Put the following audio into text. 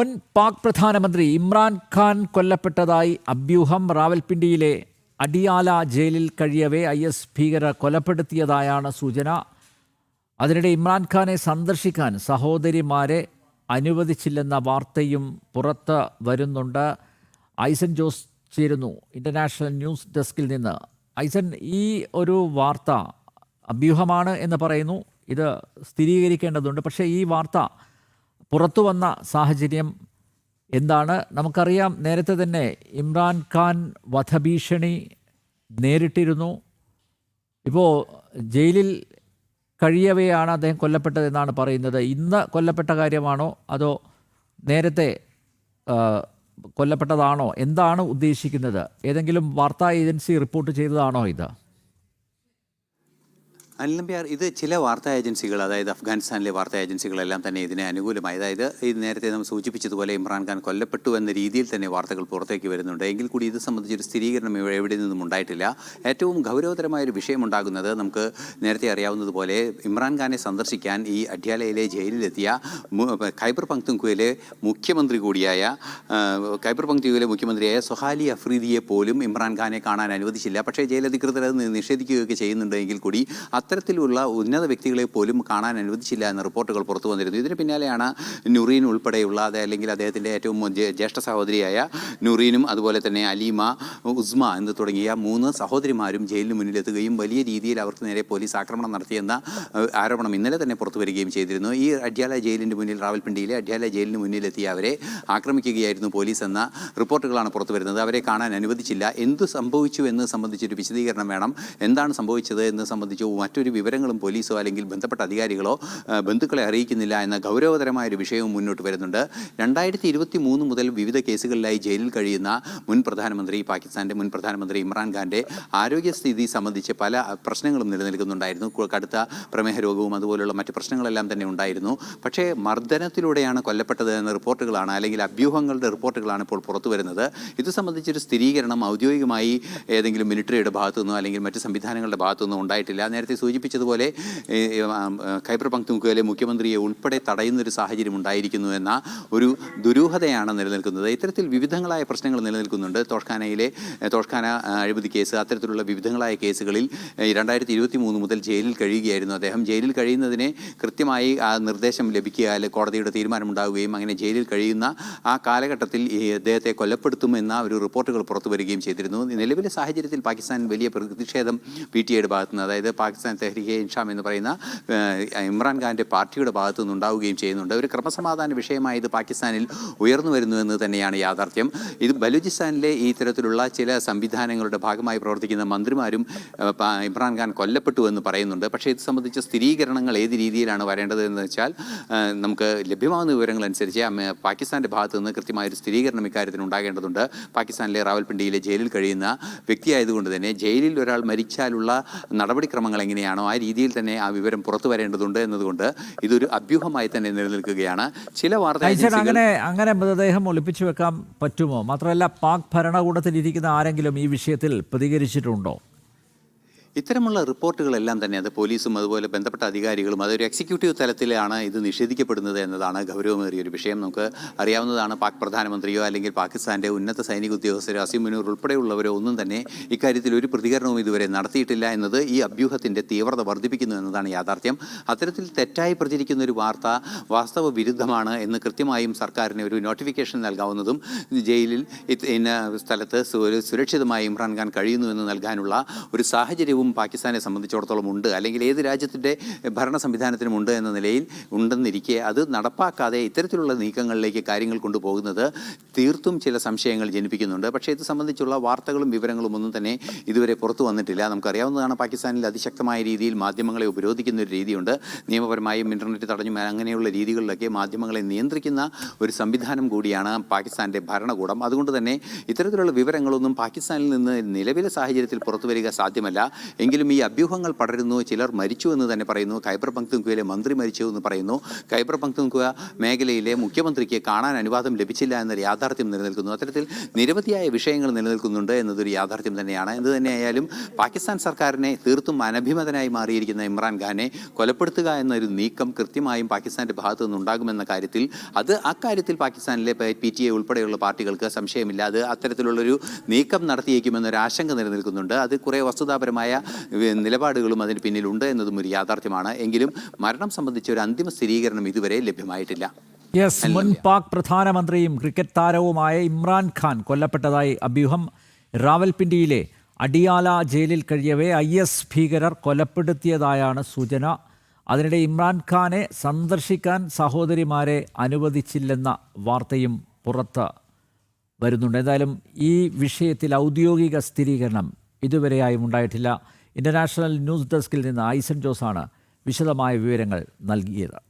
മുൻ പാക് പ്രധാനമന്ത്രി ഇമ്രാൻ ഖാൻ കൊല്ലപ്പെട്ടതായി അഭ്യൂഹം റാവൽപിണ്ടിയിലെ അടിയാല ജയിലിൽ കഴിയവേ ഐ എസ് ഭീകരർ കൊലപ്പെടുത്തിയതായാണ് സൂചന. അതിനിടെ ഇമ്രാൻഖാനെ സന്ദർശിക്കാൻ സഹോദരിമാരെ അനുവദിച്ചില്ലെന്ന വാർത്തയും പുറത്ത് വരുന്നുണ്ട്. ഐസൻ ജോസ് ചേരുന്നു. ഇന്റർനാഷണൽ ന്യൂസ് ഡെസ്കിൽ നിന്ന്. ഐസൻ ഈ ഒരു വാർത്ത അഭ്യൂഹമാണ് എന്ന് പറയുന്നു. ഇത് സ്ഥിരീകരിക്കേണ്ടതുണ്ട്. പക്ഷേ ഈ വാർത്ത പുറത്തു വന്ന സാഹചര്യം എന്താണ്? നമുക്കറിയാം നേരത്തെ തന്നെ ഇമ്രാൻ ഖാൻ വധഭീഷണി നേരിട്ടിരുന്നു. ഇപ്പോൾ ജയിലിൽ കഴിയവെയാണ് അദ്ദേഹം കൊല്ലപ്പെട്ടതെന്നാണ് പറയുന്നത്. ഇന്ന് കൊല്ലപ്പെട്ട കാര്യമാണോ? അതോ നേരത്തെ കൊല്ലപ്പെട്ടതാണോ? എന്താണ് ഉദ്ദേശിക്കുന്നത്? ഏതെങ്കിലും വാർത്താ ഏജൻസി റിപ്പോർട്ട് ചെയ്തതാണോ ഇത്? അനിലമ്പ്യാർ ഇത് ചില വാർത്താ ഏജൻസികൾ അതായത് അഫ്ഗാനിസ്ഥാനിലെ വാർത്താ ഏജൻസികളെല്ലാം തന്നെ ഇതിനെ അനുകൂലമായി അതായത് ഇത് നേരത്തെ നമ്മൾ സൂചിപ്പിച്ചതുപോലെ ഇമ്രാൻഖാൻ കൊല്ലപ്പെട്ടു എന്ന രീതിയിൽ തന്നെ വാർത്തകൾ പുറത്തേക്ക് വരുന്നുണ്ട്. എങ്കിൽ കൂടി ഇത് സംബന്ധിച്ചൊരു സ്ഥിരീകരണം എവിടെ നിന്നും ഉണ്ടായിട്ടില്ല. ഏറ്റവും ഗൗരവതരമായ ഒരു വിഷയമുണ്ടാകുന്നത് നമുക്ക് നേരത്തെ അറിയാവുന്നതുപോലെ ഇമ്രാൻഖാനെ സന്ദർശിക്കാൻ ഈ അഡ്യാലയിലെ ജയിലിലെത്തിയ ഖൈബർ പങ്ക്തുങ്കുവിലെ മുഖ്യമന്ത്രി കൂടിയായ ഖൈബർ പങ്ക്തുവിലെ മുഖ്യമന്ത്രിയായ സൊഹാലി അഫ്രീദിയെ പോലും ഇമ്രാൻഖാനെ കാണാൻ അനുവദിച്ചില്ല. പക്ഷേ ജയിലധികൃതർ അത് നിഷേധിക്കുകയൊക്കെ ചെയ്യുന്നുണ്ടെങ്കിൽ കൂടി അത്തരത്തിലുള്ള ഉന്നത വ്യക്തികളെ പോലും കാണാൻ അനുവദിച്ചില്ല എന്ന റിപ്പോർട്ടുകൾ പുറത്തു വന്നിരുന്നു. ഇതിന് പിന്നാലെയാണ് നുറീൻ ഉൾപ്പെടെയുള്ള അത് അല്ലെങ്കിൽ അദ്ദേഹത്തിന്റെ ഏറ്റവും ജ്യേ- ജ്യേഷ്ഠ സഹോദരിയായ നുറീനും അതുപോലെ തന്നെ അലീമ ഉസ്മ എന്ന് തുടങ്ങിയ മൂന്ന് സഹോദരിമാരും ജയിലിന് മുന്നിലെത്തുകയും വലിയ രീതിയിൽ അവർക്ക് നേരെ പോലീസ് ആക്രമണം നടത്തിയെന്ന ആരോപണം ഇന്നലെ തന്നെ പുറത്തു വരികയും ചെയ്തിരുന്നു. ഈ അഡ്യാല ജയിലിന്റെ മുന്നിൽ റാവൽപിണ്ടിയിലെ അഡ്യാല ജയിലിന് മുന്നിലെത്തിയ അവരെ ആക്രമിക്കുകയായിരുന്നു പോലീസ് എന്ന റിപ്പോർട്ടുകളാണ് പുറത്തു വരുന്നത്. അവരെ കാണാൻ അനുവദിച്ചില്ല. എന്തു സംഭവിച്ചു എന്ന് സംബന്ധിച്ചൊരു വിശദീകരണം വേണം. എന്താണ് സംഭവിച്ചത് എന്ന് സംബന്ധിച്ചോ മറ്റൊരു വിവരങ്ങളും പോലീസോ അല്ലെങ്കിൽ ബന്ധപ്പെട്ട അധികാരികളോ ബന്ധുക്കളെ അറിയിക്കുന്നില്ല എന്ന ഗൗരവതരമായ ഒരു വിഷയവും മുന്നോട്ട് വരുന്നുണ്ട്. രണ്ടായിരത്തി ഇരുപത്തി മൂന്ന് മുതൽ വിവിധ കേസുകളിലായി ജയിലിൽ കഴിയുന്ന മുൻ പ്രധാനമന്ത്രി പാകിസ്ഥാന്റെ മുൻ പ്രധാനമന്ത്രി ഇമ്രാൻഖാന്റെ ആരോഗ്യസ്ഥിതി സംബന്ധിച്ച് പല പ്രശ്നങ്ങളും നിലനിൽക്കുന്നുണ്ടായിരുന്നു. കടുത്ത പ്രമേഹ രോഗവും അതുപോലുള്ള മറ്റ് പ്രശ്നങ്ങളെല്ലാം തന്നെ ഉണ്ടായിരുന്നു. പക്ഷേ മർദ്ദനത്തിലൂടെയാണ് കൊല്ലപ്പെട്ടത് എന്ന റിപ്പോർട്ടുകളാണ് അല്ലെങ്കിൽ അഭ്യൂഹങ്ങളുടെ റിപ്പോർട്ടുകളാണ് ഇപ്പോൾ പുറത്തു വരുന്നത്. ഇത് സംബന്ധിച്ചൊരു സ്ഥിരീകരണം ഔദ്യോഗികമായി ഏതെങ്കിലും മിലിറ്ററിയുടെ ഭാഗത്തു നിന്നോ അല്ലെങ്കിൽ മറ്റ് സംവിധാനങ്ങളുടെ ഭാഗത്തു നിന്നോ ഉണ്ടായിട്ടില്ല. നേരത്തെ സൂചിപ്പിച്ചതുപോലെ ഖൈബർ പങ്ക്തുങ്കുവിലെ മുഖ്യമന്ത്രിയെ ഉൾപ്പെടെ തടയുന്നൊരു സാഹചര്യം ഉണ്ടായിരിക്കുന്നു എന്ന ഒരു ദുരൂഹതയാണ് നിലനിൽക്കുന്നത്. ഇത്തരത്തിൽ വിവിധങ്ങളായ പ്രശ്നങ്ങൾ നിലനിൽക്കുന്നുണ്ട്. തോഷ്ഖാനയിലെ തോഷ്ഖാന അഴിമതി കേസ് അത്തരത്തിലുള്ള വിവിധങ്ങളായ കേസുകളിൽ രണ്ടായിരത്തി ഇരുപത്തി മൂന്ന് മുതൽ ജയിലിൽ കഴിയുകയായിരുന്നു അദ്ദേഹം. ജയിലിൽ കഴിയുന്നതിനെ കൃത്യമായി ആ നിർദ്ദേശം ലഭിക്കുക കോടതിയുടെ തീരുമാനമുണ്ടാവുകയും അങ്ങനെ ജയിലിൽ കഴിയുന്ന ആ കാലഘട്ടത്തിൽ ഈ അദ്ദേഹത്തെ കൊലപ്പെടുത്തുമെന്ന ഒരു റിപ്പോർട്ടുകൾ പുറത്തു വരികയും ചെയ്തിരുന്നു. നിലവിലെ സാഹചര്യത്തിൽ പാകിസ്ഥാൻ വലിയ പ്രതിഷേധം പി ടി ഐയുടെ ഭാഗത്തുനിന്ന് അതായത് പാകിസ്ഥാൻ തെഹ്രികെ ഇൻഷാം എന്ന് പറയുന്ന ഇമ്രാൻഖാന്റെ പാർട്ടിയുടെ ഭാഗത്തു നിന്നുണ്ടാവുകയും ചെയ്യുന്നുണ്ട്. ഒരു ക്രമസമാധാന വിഷയമായി ഇത് പാകിസ്ഥാനിൽ ഉയർന്നു വരുന്നു എന്ന് തന്നെയാണ് യാഥാർത്ഥ്യം. ഇത് ബലൂചിസ്ഥാനിലെ ഈ തരത്തിലുള്ള ചില സംവിധാനങ്ങളുടെ ഭാഗമായി പ്രവർത്തിക്കുന്ന മന്ത്രിമാരും ഇമ്രാൻഖാൻ കൊല്ലപ്പെട്ടു എന്ന് പറയുന്നുണ്ട്. പക്ഷേ ഇത് സംബന്ധിച്ച സ്ഥിരീകരണങ്ങൾ ഏത് രീതിയിലാണ് വരേണ്ടത് എന്ന് വെച്ചാൽ നമുക്ക് ലഭ്യമാകുന്ന വിവരങ്ങൾ അനുസരിച്ച് പാകിസ്ഥാന്റെ ഭാഗത്തു നിന്ന് കൃത്യമായൊരു സ്ഥിരീകരണം ഇക്കാര്യത്തിന് ഉണ്ടാകേണ്ടതുണ്ട്. പാകിസ്ഥാനിലെ റാവൽപിണ്ടിയിലെ ജയിലിൽ കഴിയുന്ന വ്യക്തിയായതുകൊണ്ട് തന്നെ ജയിലിൽ ഒരാൾ മരിച്ചാലുള്ള നടപടിക്രമങ്ങൾ എങ്ങനെയാണോ ആ രീതിയിൽ തന്നെ ആ വിവരം പുറത്തു വരേണ്ടതുണ്ട് എന്നതുകൊണ്ട് ഇതൊരു അഭ്യൂഹമായി തന്നെ നിലനിൽക്കുകയാണ്. ചില വാർത്ത അങ്ങനെ അങ്ങനെ മൃതദേഹം ഒളിപ്പിച്ചു വെക്കാൻ പറ്റുമോ? മാത്രമല്ല പാക് ഭരണകൂടത്തിൽ ഇരിക്കുന്ന ആരെങ്കിലും ഈ വിഷയത്തിൽ പ്രതികരിച്ചിട്ടുണ്ടോ? ഇത്തരമുള്ള റിപ്പോർട്ടുകളെല്ലാം തന്നെ അത് പോലീസും അതുപോലെ ബന്ധപ്പെട്ട അധികാരികളും അതൊരു എക്സിക്യൂട്ടീവ് തലത്തിലാണ് ഇത് നിഷേധിക്കപ്പെടുന്നത് എന്നതാണ് ഗൗരവമേറിയ ഒരു വിഷയം. നമുക്ക് അറിയാവുന്നതാണ് പാക് പ്രധാനമന്ത്രിയോ അല്ലെങ്കിൽ പാകിസ്ഥാന്റെ ഉന്നത സൈനിക ഉദ്യോഗസ്ഥരോ അസീം മുനൂർ ഉൾപ്പെടെയുള്ളവരോ ഒന്നും തന്നെ ഇക്കാര്യത്തിൽ ഒരു പ്രതികരണവും ഇതുവരെ നടത്തിയിട്ടില്ല എന്നത് ഈ അഭ്യൂഹത്തിന്റെ തീവ്രത വർദ്ധിപ്പിക്കുന്നു എന്നതാണ് യാഥാർത്ഥ്യം. അത്തരത്തിൽ തെറ്റായി പ്രചരിക്കുന്ന ഒരു വാർത്ത വാസ്തവ വിരുദ്ധമാണ് എന്ന് കൃത്യമായും സർക്കാരിന് ഒരു നോട്ടിഫിക്കേഷൻ നൽകാവുന്നതും ജയിലിൽ ഇന്ന സ്ഥലത്ത് സുരക്ഷിതമായി ഇമ്രാൻഖാൻ കഴിയുന്നു എന്ന് നൽകാനുള്ള ഒരു സാഹചര്യവും പാകിസ്ഥാനെ സംബന്ധിച്ചിടത്തോളം ഉണ്ട്. അല്ലെങ്കിൽ ഏത് രാജ്യത്തിന്റെ ഭരണ സംവിധാനത്തിനും ഉണ്ട് എന്ന നിലയിൽ ഉണ്ടെന്നിരിക്കെ അത് നടപ്പാക്കാതെ ഇത്തരത്തിലുള്ള നീക്കങ്ങളിലേക്ക് കാര്യങ്ങൾ കൊണ്ടുപോകുന്നത് തീർത്തും ചില സംശയങ്ങൾ ജനിപ്പിക്കുന്നുണ്ട്. പക്ഷേ ഇത് സംബന്ധിച്ചുള്ള വാർത്തകളും വിവരങ്ങളും ഒന്നും തന്നെ ഇതുവരെ പുറത്തു വന്നിട്ടില്ല. നമുക്കറിയാവുന്നതാണ് പാകിസ്ഥാനിൽ അതിശക്തമായ രീതിയിൽ മാധ്യമങ്ങളെ ഉപരോധിക്കുന്ന ഒരു രീതിയുണ്ട്. നിയമപരമായും ഇന്റർനെറ്റ് തടഞ്ഞു അങ്ങനെയുള്ള രീതികളിലൊക്കെ മാധ്യമങ്ങളെ നിയന്ത്രിക്കുന്ന ഒരു സംവിധാനം കൂടിയാണ് പാകിസ്ഥാന്റെ ഭരണകൂടം. അതുകൊണ്ട് തന്നെ ഇത്തരത്തിലുള്ള വിവരങ്ങളൊന്നും പാകിസ്ഥാനിൽ നിന്ന് നിലവിലെ സാഹചര്യത്തിൽ പുറത്തു വരിക സാധ്യമല്ല. എങ്കിലും ഈ അഭ്യൂഹങ്ങൾ പടരുന്നു. ചിലർ മരിച്ചു എന്ന് തന്നെ പറയുന്നു. ഖൈബർ പങ്ക്തുങ്കുവയിലെ മന്ത്രി മരിച്ചു എന്ന് പറയുന്നു. ഖൈബർ പങ്ക്തുങ്കുവ മേഖലയിലെ മുഖ്യമന്ത്രിക്ക് കാണാൻ അനുവാദം ലഭിച്ചില്ല എന്നൊരു യാഥാർത്ഥ്യം നിലനിൽക്കുന്നു. അത്തരത്തിൽ നിരവധിയായ വിഷയങ്ങൾ നിലനിൽക്കുന്നുണ്ട് എന്നതൊരു യാഥാർത്ഥ്യം തന്നെയാണ്. എന്ത് തന്നെയായാലും പാകിസ്ഥാൻ സർക്കാരിനെ തീർത്തും അനഭിമതനായി മാറിയിരിക്കുന്ന ഇമ്രാൻഖാനെ കൊലപ്പെടുത്തുക എന്നൊരു നീക്കം കൃത്യമായും പാകിസ്ഥാന്റെ ഭാഗത്തു നിന്നുണ്ടാകുമെന്ന കാര്യത്തിൽ അത് അക്കാര്യത്തിൽ പാകിസ്ഥാനിലെ പി ടി എ ഉൾപ്പെടെയുള്ള പാർട്ടികൾക്ക് സംശയമില്ല. അത് അത്തരത്തിലുള്ളൊരു നീക്കം നടത്തിയേക്കുമെന്നൊരു ആശങ്ക നിലനിൽക്കുന്നുണ്ട്. അത് കുറേ വസ്തുതാപരമായ നിലപാടുകളും അതിന് പിന്നിലുണ്ട് എന്നതും ഒരു യാഥാർത്ഥ്യമാണ്. എങ്കിലും മരണം സംബന്ധിച്ച ഒരു അന്തിമ സ്ഥിരീകരണം ഇതുവരെ ലഭ്യമായിട്ടില്ല. യെസ് മുൻ പാക് പ്രധാനമന്ത്രിയും ക്രിക്കറ്റ് താരവുമായ ഇമ്രാൻഖാൻ കൊല്ലപ്പെട്ടതായി അഭ്യൂഹം റാവൽപിണ്ടിയിലെ അഡിയാല ജയിലിൽ കഴിയവേ ഐ എസ് ഭീകരർ കൊലപ്പെടുത്തിയതായാണ് സൂചന. അതിനിടെ ഇമ്രാൻഖാനെ സന്ദർശിക്കാൻ സഹോദരിമാരെ അനുവദിച്ചില്ലെന്ന വാർത്തയും പുറത്ത് വരുന്നുണ്ട്. എന്തായാലും ഈ വിഷയത്തിൽ ഔദ്യോഗിക സ്ഥിരീകരണം ഇതുവരെയായും ഉണ്ടായിട്ടില്ല. ഇന്റർനാഷണൽ ന്യൂസ് ഡെസ്കിൽ നിന്ന് ഐസൻ ജോസാണ് വിശദമായ വിവരങ്ങൾ നൽകിയത്.